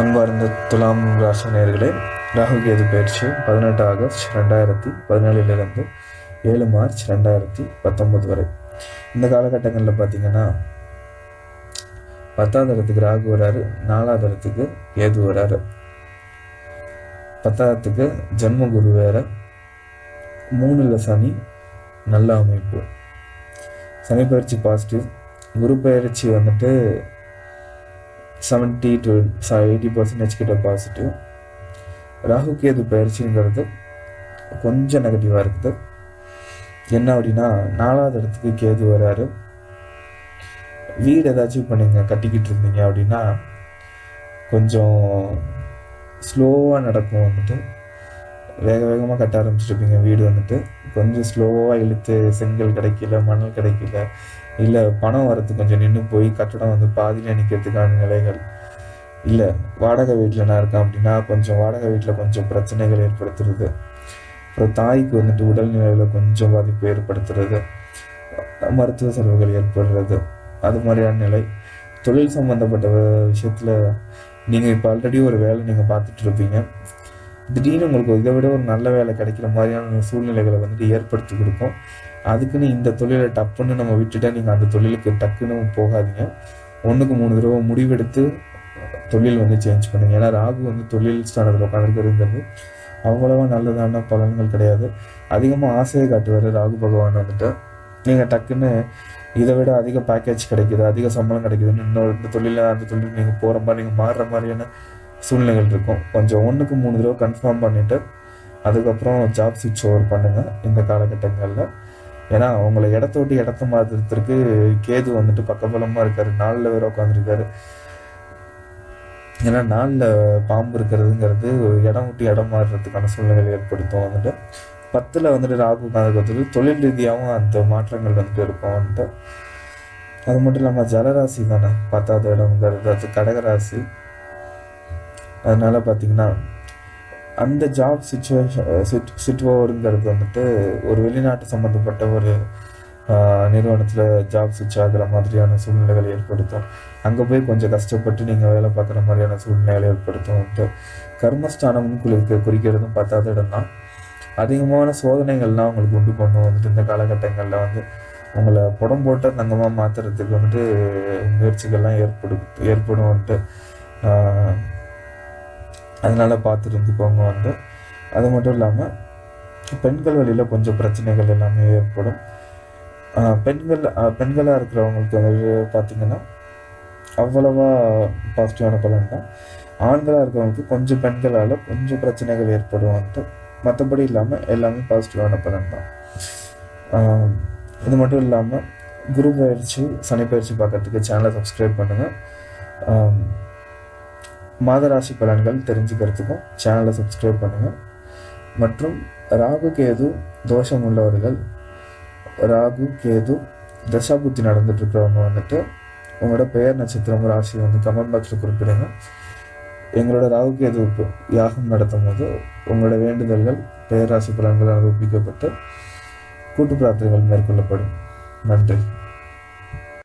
அன்பார்ந்த துலாம் ராசி நேர்களே ராகு கேது பயிற்சி பதினெட்டு ஆகஸ்ட் ரெண்டாயிரத்தி பதினேழுலேருந்து ஏழு மார்ச் ரெண்டாயிரத்தி பத்தொன்பது வரை. இந்த காலகட்டங்களில் பார்த்தீங்கன்னா பத்தாவது இடத்துக்கு ராகு வராரு நாலாவது இடத்துக்கு கேது வராரு. பத்தாவதுக்கு ஜென்ம குரு வேற மூணுல சனி நல்ல அமைப்பு. சனி பயிற்சி பாசிட்டிவ் குரு பயிற்சி வந்துட்டு செவன்ட்டி டு எயிட்டி பர்சன்டேஜ் கிட்ட பாசிட்டிவ் ராகு கேது பயிற்சிங்கிறது கொஞ்சம் நெகட்டிவாக இருக்குது. என்ன அப்படின்னா நாலாவது இடத்துக்கு கேது வராரு. வீடு ஏதாச்சும் இப்போ நீங்கள் கட்டிக்கிட்டு இருந்தீங்க அப்படின்னா கொஞ்சம் ஸ்லோவாக நடக்கும் வந்துட்டு. வேக வேகமாக கட்ட ஆரம்பிச்சிருப்பீங்க. வீடு வந்துட்டு கொஞ்சம் ஸ்லோவாக இழுத்து செங்கல் கிடைக்கல மணல் கிடைக்கல இல்லை பணம் வரது கொஞ்சம் நின்று போய் கட்டடம் வந்து பாதியில் நிற்கிறதுக்கான நிலைகள். இல்லை வாடகை வீட்டில் நான் இருக்கேன் அப்படின்னா கொஞ்சம் வாடகை வீட்டில் கொஞ்சம் பிரச்சனைகள் ஏற்படுத்துறது. அப்புறம் தாய்க்கு வந்துட்டு உடல்நிலையில் கொஞ்சம் பாதிப்பு ஏற்படுத்துறது. மருத்துவ செலவுகள் ஏற்படுறது. அது மாதிரியான நிலை. தொழில் சம்மந்தப்பட்ட விஷயத்தில் நீங்கள் இப்போ ஆல்ரெடி ஒரு வேலை நீங்கள் பார்த்துட்டு இருப்பீங்க. திடீர்னு உங்களுக்கு இதை விட ஒரு நல்ல வேலை கிடைக்கிற மாதிரியான சூழ்நிலைகளை வந்துட்டு ஏற்படுத்தி கொடுக்கும். அதுக்குன்னு இந்த தொழிலை டப்புன்னு நம்ம விட்டுட்டா நீங்கள் அந்த தொழிலுக்கு டக்குன்னு போகாதீங்க. ஒன்றுக்கு மூணு தடவை முடிவெடுத்து தொழில் வந்து சேஞ்ச் பண்ணுங்க. ஏன்னா ராகு வந்து தொழில் ஸ்தானத்தில் உட்காந்துருக்கிறதுங்கிறது அவ்வளவா நல்லதான பலன்கள் கிடையாது. அதிகமாக ஆசையை காட்டுவார் ராகு பகவான் வந்துட்டு. நீங்கள் டக்குன்னு இதை விட அதிக பேக்கேஜ் கிடைக்குது அதிக சம்பளம் கிடைக்குதுன்னு இன்னொரு இந்த தொழிலில் அந்த தொழில் நீங்கள் போகிற மாதிரி நீங்கள் மாறுற மாதிரியான சூழ்நிலைகள் இருக்கும். கொஞ்சம் ஒன்றுக்கு மூணு தடவை கன்ஃபார்ம் பண்ணிவிட்டு அதுக்கப்புறம் ஜாப் சுவிட்ச் ஓவர் பண்ணுங்கள் இந்த காலகட்டங்களில். ஏன்னா அவங்கள இடத்த விட்டு இடத்த மாற்றுறதுக்கு கேது வந்துட்டு பக்கபலமாக இருக்காரு. நாளில் வேற உட்காந்துருக்காரு ஏன்னா நாளில் பாம்பு இருக்கிறதுங்கிறது இடம் விட்டு இடம் மாறுறதுக்கான சூழ்நிலைகள் ஏற்படுத்தும் வந்துட்டு. பத்தில் வந்துட்டு ராகு உட்காந்துருக்கிறது தொழில் ரீதியாகவும் அந்த மாற்றங்கள் வந்துட்டு இருக்கும் வந்துட்டு. அது மட்டும் இல்லாமல் ஜலராசி தானே. பத்தாவது இடம்ங்கிறது அது கடகராசி. அதனால் பார்த்திங்கன்னா அந்த ஜாப் சுச்சுவேஷன் சுட்டுவோருங்கிறது வந்துட்டு ஒரு வெளிநாட்டு சம்மந்தப்பட்ட ஒரு நிறுவனத்தில் ஜாப் சுவிட்ச் ஆகிற மாதிரியான சூழ்நிலைகள் ஏற்படுத்தும். அங்கே போய் கொஞ்சம் கஷ்டப்பட்டு நீங்கள் வேலை பார்க்குற மாதிரியான சூழ்நிலைகள் ஏற்படுத்தும் வந்துட்டு. கர்மஸ்தானம்னு குறிக்க குறிக்கிறதும் பத்தாவது இடம் தான் அதிகமான சோதனைகள்லாம் உங்களுக்கு உண்டு பண்ணும் வந்துட்டு இந்த காலகட்டங்களில் வந்து. உங்களை புடம் போட்ட தங்கமாக மாற்றுறதுக்கு வந்துட்டு முயற்சிகள்லாம் ஏற்படு ஏற்படும் வந்துட்டு. அதனால் பார்த்து இருந்துக்கோங்க வந்து. அது மட்டும் இல்லாமல் பெண்கள் வழியில் கொஞ்சம் பிரச்சனைகள் எல்லாமே ஏற்படும். பெண்கள் பெண்களாக இருக்கிறவங்களுக்கு வந்து பார்த்திங்கன்னா அவ்வளவா பாசிட்டிவான பலன் தான் ஆண்களாக இருக்கிறவங்களுக்கு கொஞ்சம் பெண்களால் கொஞ்சம் பிரச்சனைகள் ஏற்படும் வந்துட்டு மற்றபடி இல்லாமல் எல்லாமே பாசிட்டிவான பலன் தான். இது மட்டும் இல்லாமல் குரு பயிற்சி சனி பயிற்சி பார்க்கறதுக்கு சேனலை சப்ஸ்கிரைப் பண்ணுங்கள் மாதராசி பலன்கள் தெரிஞ்சுக்கிறதுக்கும் சேனலை சப்ஸ்கிரைப் பண்ணுங்கள் மற்றும் ராகு கேது தோஷம் உள்ளவர்கள் ராகு கேது தசாபுத்தி நடந்துட்டுருக்கிறவங்க வந்துட்டு உங்களோட பெயர் நட்சத்திரம் ராசி வந்து கமெண்ட் பாக்ஸில் குறிப்பிடுங்க. எங்களோட ராகு கேது யாகம் நடத்தும் போது உங்களோட வேண்டுதல்கள் பெயர் ராசி பலன்கள் அனுபவிக்கப்பட்டு கூட்டு பிரார்த்தனைகள் மேற்கொள்ளப்படும். நன்றி.